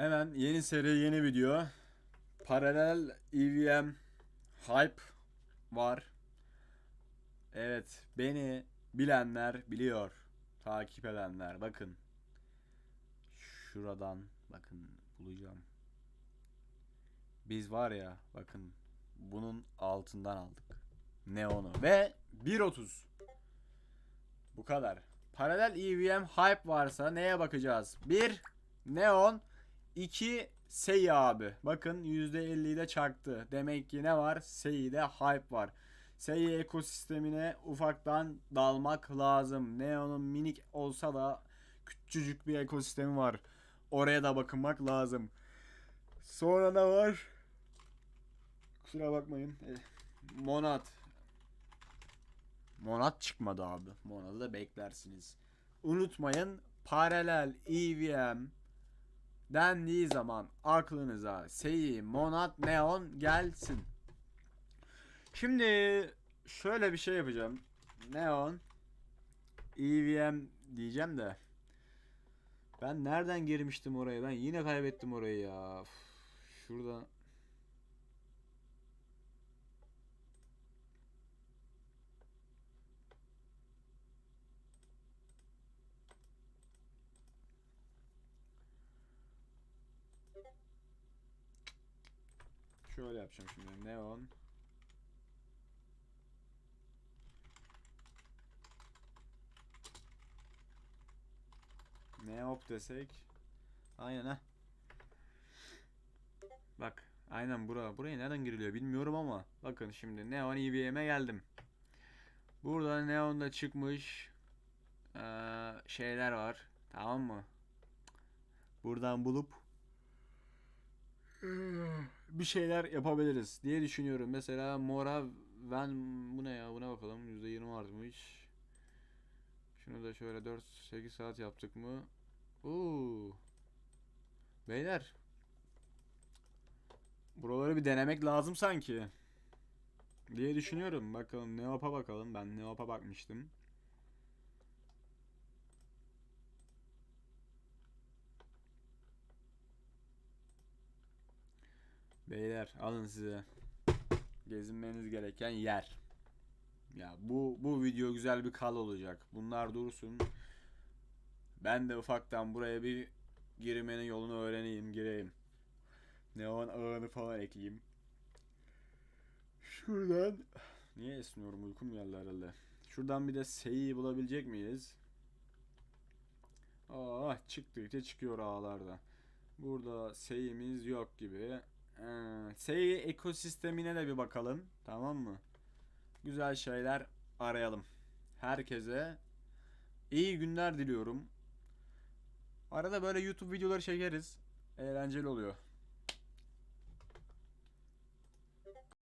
Hemen yeni seri yeni video. Paralel EVM hype var. Evet beni bilenler biliyor. Takip edenler bakın. Şuradan bakın bulacağım. Biz var ya bakın bunun altından aldık. Neon'u ve 1.30. Bu kadar. Paralel EVM hype varsa neye bakacağız? 1 Neon 2 Sei abi. Bakın %50'yi de çaktı. Demek ki ne var? Sei'de hype var. Sei ekosistemine ufaktan dalmak lazım. Neon'un minik olsa da küçücük bir ekosistemi var. Oraya da bakınmak lazım. Sonra ne var? Kusura bakmayın. Eh, Monat. Monat çıkmadı abi. Monat'ı da beklersiniz. Unutmayın paralel EVM dendiği zaman aklınıza Sei, Monat, Neon gelsin. Şimdi şöyle bir şey yapacağım. Neon EVM diyeceğim de ben nereden girmiştim oraya? Ben yine kaybettim orayı ya. Üf, Şöyle yapacağım şimdi. Neon. Neop desek. Aynen ha. Bak. Aynen bura. Buraya nereden giriliyor bilmiyorum ama. Bakın şimdi Neon EVM'e geldim. Burada Neon'da çıkmış şeyler var. Tamam mı? Buradan bulup bir şeyler yapabiliriz diye düşünüyorum. Mesela Mora ben bu ne ya buna bakalım %20 artmış. Şunu da şöyle 4-8 saat yaptık mı? Oo. Beyler. Buraları bir denemek lazım sanki. Diye düşünüyorum. Bakalım Neop'a bakalım. Ben Neop'a bakmıştım. Beyler alın size. Gezinmeniz gereken yer. Ya bu bu video güzel bir kal olacak. Bunlar dursun. Ben de ufaktan buraya bir girmenin yolunu öğreneyim, gireyim. Neon ağını falan ekleyeyim. Şuradan niye esniyorum uykum geldi herhalde. Şuradan bir de Sei'yi bulabilecek miyiz? Ah çıktıkça çıkıyor ağlarda. Burada Sei'miz yok gibi. Ee, Sei ekosistemine de bir bakalım. Tamam mı? Güzel şeyler arayalım. Herkese iyi günler diliyorum. Arada böyle YouTube videoları çekeriz. Eğlenceli oluyor.